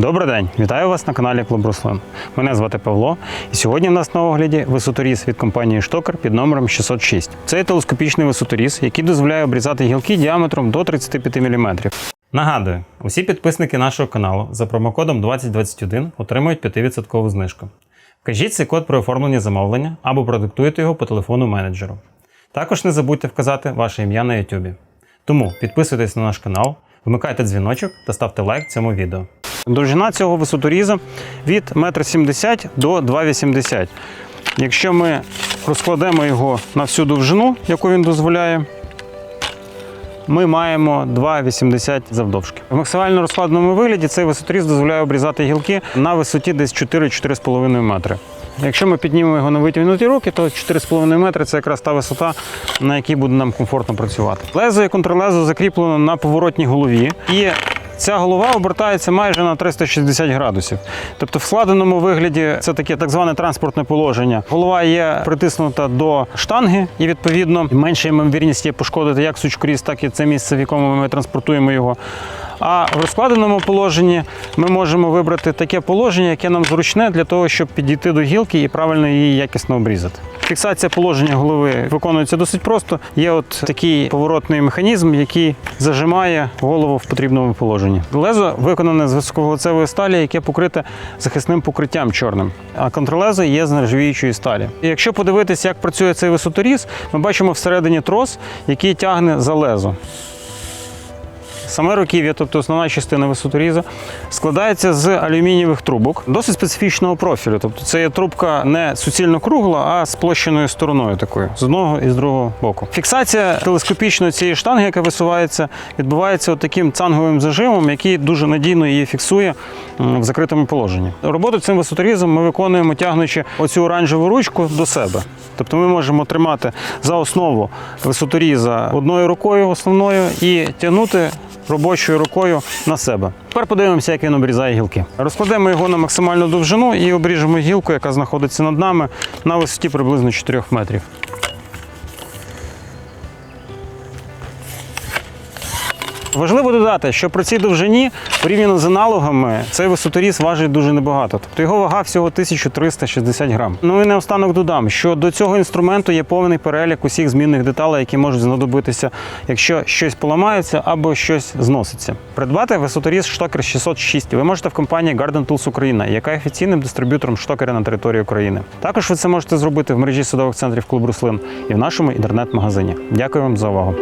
Добрий день, вітаю вас на каналі Клуб Руслан. Мене звати Павло, і сьогодні в нас на огляді висоторіз від компанії Штокер під номером 606. Це телескопічний висоторіз, який дозволяє обрізати гілки діаметром до 35 мм. Нагадую, усі підписники нашого каналу за промокодом 2021 отримують 5% знижку. Вкажіть цей код при оформленні замовлення або продиктуйте його по телефону менеджеру. Також не забудьте вказати ваше ім'я на YouTube. Тому підписуйтесь на наш канал, вмикайте дзвіночок та ставте лайк цьому відео. Довжина цього висоторіза від 1,70 м до 2,80 м. Якщо ми розкладемо його на всю довжину, яку він дозволяє, ми маємо 2,80 завдовжки. В максимально розкладеному вигляді цей висоторіз дозволяє обрізати гілки на висоті десь 4-4,5 метри. Якщо ми піднімемо його на витягнуті руки, то 4,5 метри це якраз та висота, на якій буде нам комфортно працювати. Лезо і контрлезо закріплено на поворотній голові. І Ця голова обертається майже на 360 градусів. Тобто, в складеному вигляді це таке так зване транспортне положення. Голова є притиснута до штанги, і відповідно менша ймовірність є пошкодити як сучкоріз, так і це місце, в якому ми транспортуємо його. А в розкладеному положенні ми можемо вибрати таке положення, яке нам зручне для того, щоб підійти до гілки і правильно її якісно обрізати. Фіксація положення голови виконується досить просто. Є от такий поворотний механізм, який зажимає голову в потрібному положенні. Лезо виконане з високовуглецевої сталі, яке покрите захисним покриттям чорним. А контрлезо є з нержавіючої сталі. І якщо подивитися, як працює цей висоторіз, ми бачимо всередині трос, який тягне за лезо. Саме руків'я, тобто основна частина висоторіза, складається з алюмінієвих трубок досить специфічного профілю. Тобто це є трубка не суцільно кругла, а з площеною стороною такою з одного і з другого боку. Фіксація телескопічної цієї штанги, яка висувається, відбувається таким цанговим зажимом, який дуже надійно її фіксує в закритому положенні. Роботу цим висоторізом ми виконуємо, тягнучи оцю оранжеву ручку до себе. Тобто ми можемо тримати за основу висоторіза одною рукою основною і тягнути робочою рукою на себе. Тепер подивимося, як він обрізає гілки. Розкладемо його на максимальну довжину і обріжемо гілку, яка знаходиться над нами на висоті приблизно 4 метрів. Важливо додати, що при цій довжині, порівняно з аналогами, цей висоторіз важить дуже небагато. Тобто його вага всього 1360 грам. Ну і наостанок додам, що до цього інструменту є повний перелік усіх змінних деталей, які можуть знадобитися, якщо щось поламається або щось зноситься. Придбати висоторіз Штокер 606 ви можете в компанії Garden Tools Україна, яка є офіційним дистриб'ютором штокера на території України. Також ви це можете зробити в мережі садових центрів клуб Руслин і в нашому інтернет-магазині. Дякую вам за увагу.